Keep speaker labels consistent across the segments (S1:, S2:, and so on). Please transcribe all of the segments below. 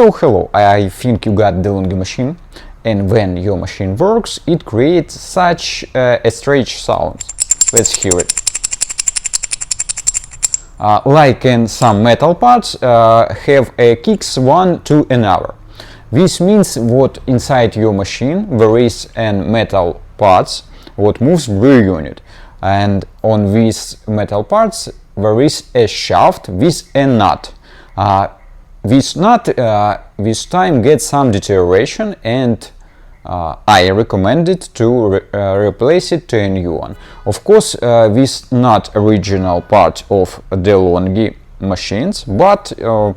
S1: So hello, I think you got the DeLonghi machine and when your machine works it creates such uh, a strange sound. Let's hear it. Uh, like in some metal parts uh, have a kicks one to another. This means what inside your machine there is an metal parts what moves brew unit and on these metal parts there is a shaft with a nut. Uh, this nut uh, with time get some deterioration and uh, I recommend it to re uh, replace it to a new one. Of course, uh, this not original part of DeLonghi machines, but uh,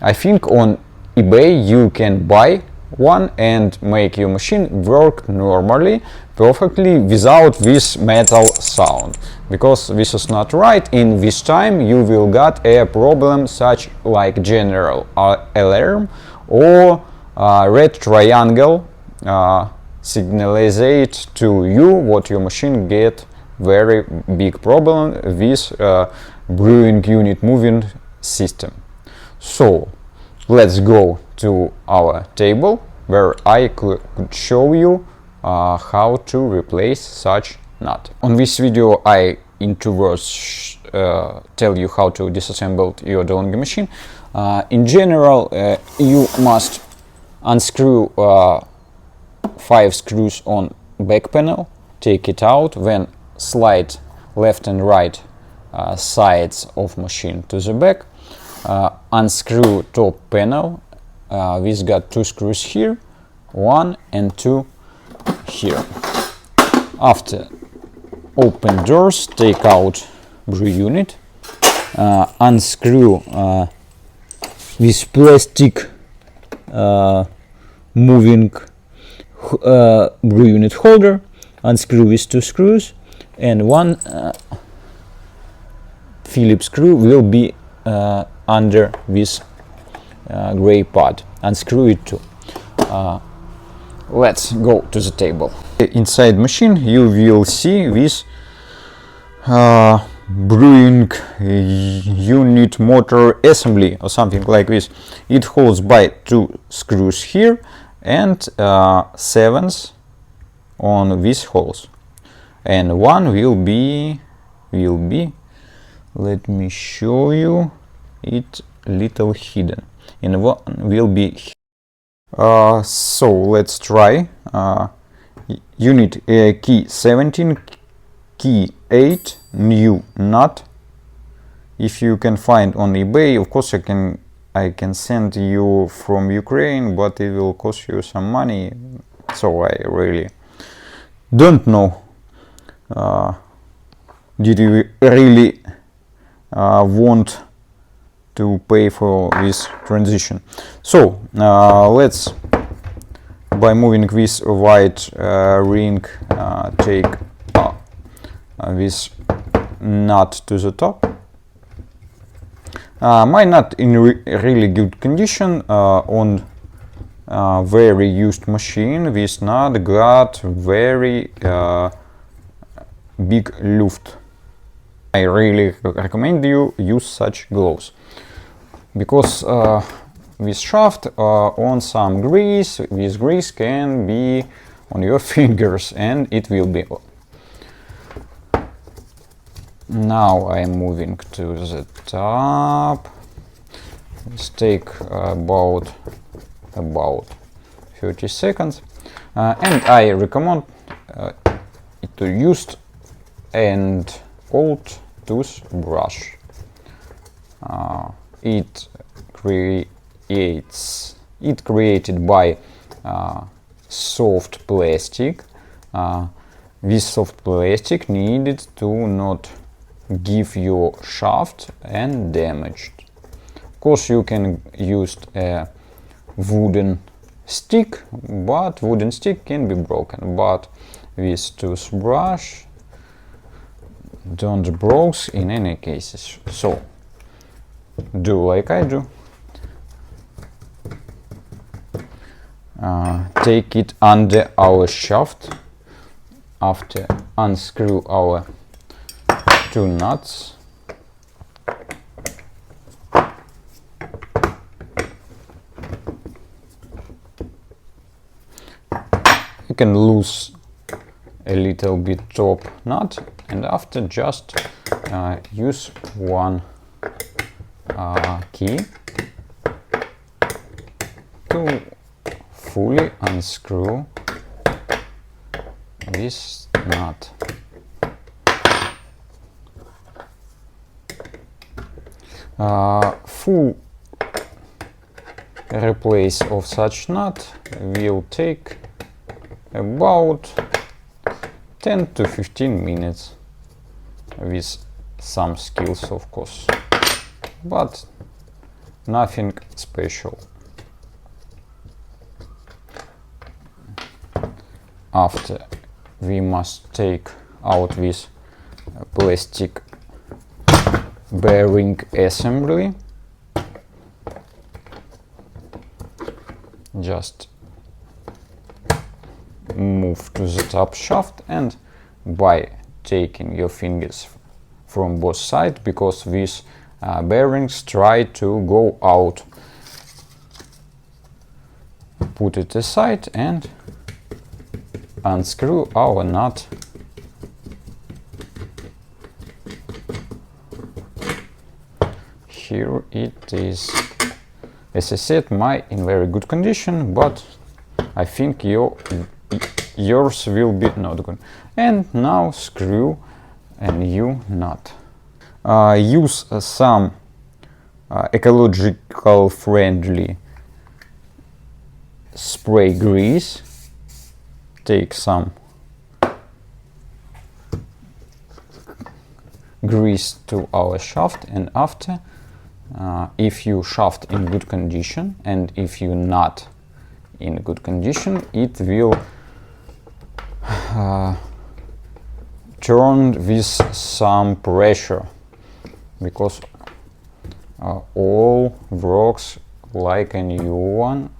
S1: I think on eBay you can buy one and make your machine work normally, perfectly without this metal sound. Because this is not right, in this time you will get a problem such like general alarm or uh, red triangle uh, signalizate to you what your machine get very big problem with uh, brewing unit moving system. So let's go to our table where I could show you uh, how to replace such nut. On this video I in two words uh, tell you how to disassemble your DeLonghi machine. Uh, in general uh, you must unscrew uh, five screws on back panel, take it out, then slide left and right uh, sides of machine to the back, unscrew top panel, uh, we've got two screws here, one and two here. After open doors, take out brew unit, uh, unscrew uh, this plastic uh, moving uh, brew unit holder, unscrew these two screws, and one uh, Phillips screw will be under this gray part. Unscrew it too. Uh, let's go to the table. Inside machine you will see this uh, brewing unit motor assembly or something like this. It holds by two screws here and uh, sevens on these holes and one will be will be let me show you it little hidden and one will be uh, so let's try uh, you need a key 17 key 8 new nut if you can find on ebay of course i can I can send you from Ukraine, but it will cost you some money. So I really don't know. Uh, did you really uh, want to pay for this transition? So uh, let's, by moving this white uh, ring, uh, take this nut to the top uh, mine not in re really good condition uh, on uh, very used machine this nut got very big luft. I really recommend you use such gloves because uh, this shaft uh, on some grease, this grease can be on your fingers and it will be now I'm moving to the top. Let's take about about 30 seconds, uh, and I recommend uh, to use and old toothbrush. Uh, it creates it created by uh, soft plastic. Uh, this soft plastic needed to not give your shaft and damaged. Of course you can use a wooden stick, but wooden stick can be broken, but with toothbrush don't break in any cases. So do like I do. Uh, take it under our shaft after unscrew our two nuts you can lose a little bit top nut and after just uh, use one key to fully unscrew. This nut. Uh, full replace of such nut will take about 10 to 15 minutes with some skills of course but nothing special. After we must take out this plastic bearing assembly. Just move to the top shaft and by taking your fingers from both sides because these uh, bearings try to go out. Put it aside and unscrew our nut. Here it is. As I said my in very good condition but I think your yours will be not good. And now screw a new nut use uh, some uh, ecological friendly spray grease. Take some grease to our shaft and after uh, if you shaft in good condition and if you not in good condition it will uh, turn with some pressure because uh, all works like a new one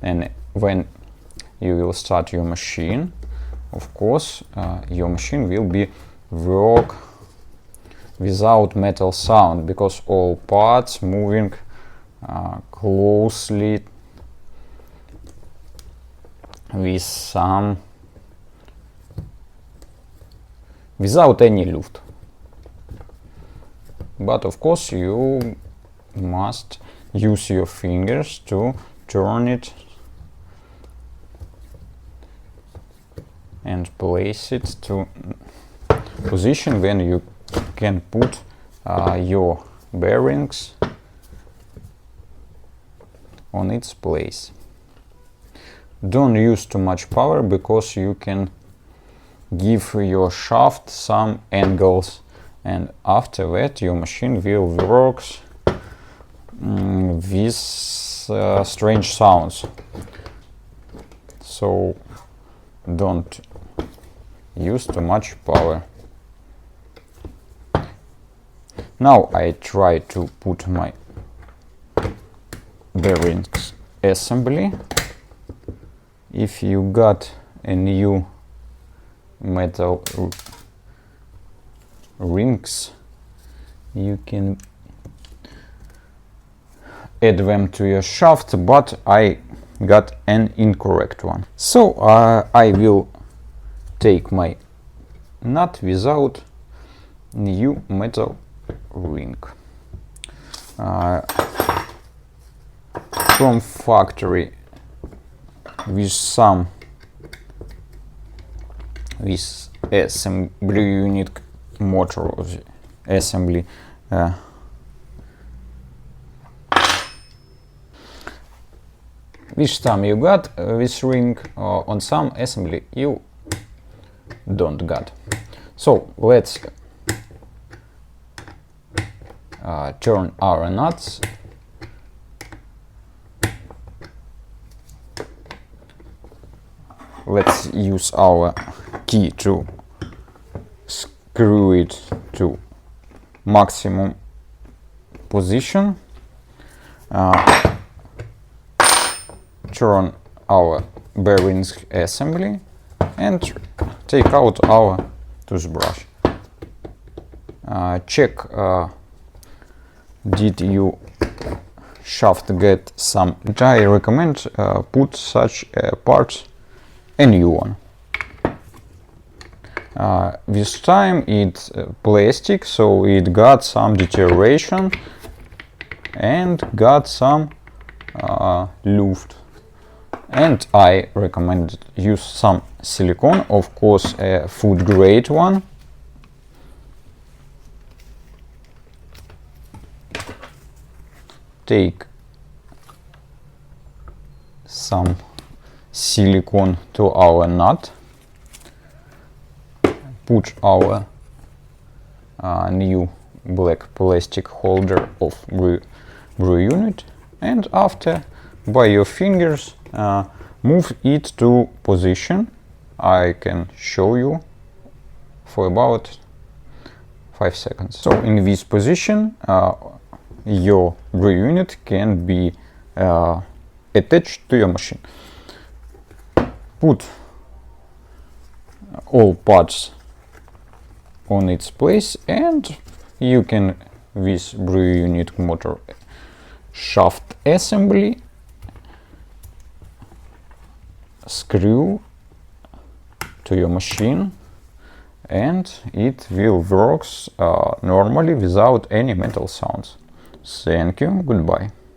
S1: and when you will start your machine of course uh, your machine will be work without metal sound because all parts moving uh, closely with some without any luft but of course you must use your fingers to turn it and place it to position when you can put uh, your bearings on its place. Don't use too much power because you can give your shaft some angles and after that your machine will work mm, with uh, strange sounds. So don't use too much power. Now I try to put my bearings assembly. If you got a new metal rings, you can add them to your shaft, but I got an incorrect one. So uh, I will take my nut without new metal ring. Uh, from factory with some with assembly unit motor assembly uh, which some you got uh, this ring uh, on some assembly you don't got. So let's uh, turn our nuts. Let's use our key to screw it to maximum position. Uh, turn our bearings assembly and take out our toothbrush. Uh, check uh, did you shaft get some? I recommend uh, put such uh, parts a new one. Uh, this time it's uh, plastic, so it got some deterioration and got some uh, luft. And I recommend use some silicone, of course, a food grade one. Take some silicone to our nut put our uh, new black plastic holder of brew, brew unit. And after by your fingers uh, move it to position. I can show you for about 5 seconds. So in this position uh, your brew unit can be uh, attached to your machine. Put all parts on its place and you can with brew unit motor shaft assembly screw to your machine and it will works uh, normally without any metal sounds. Thank you, goodbye.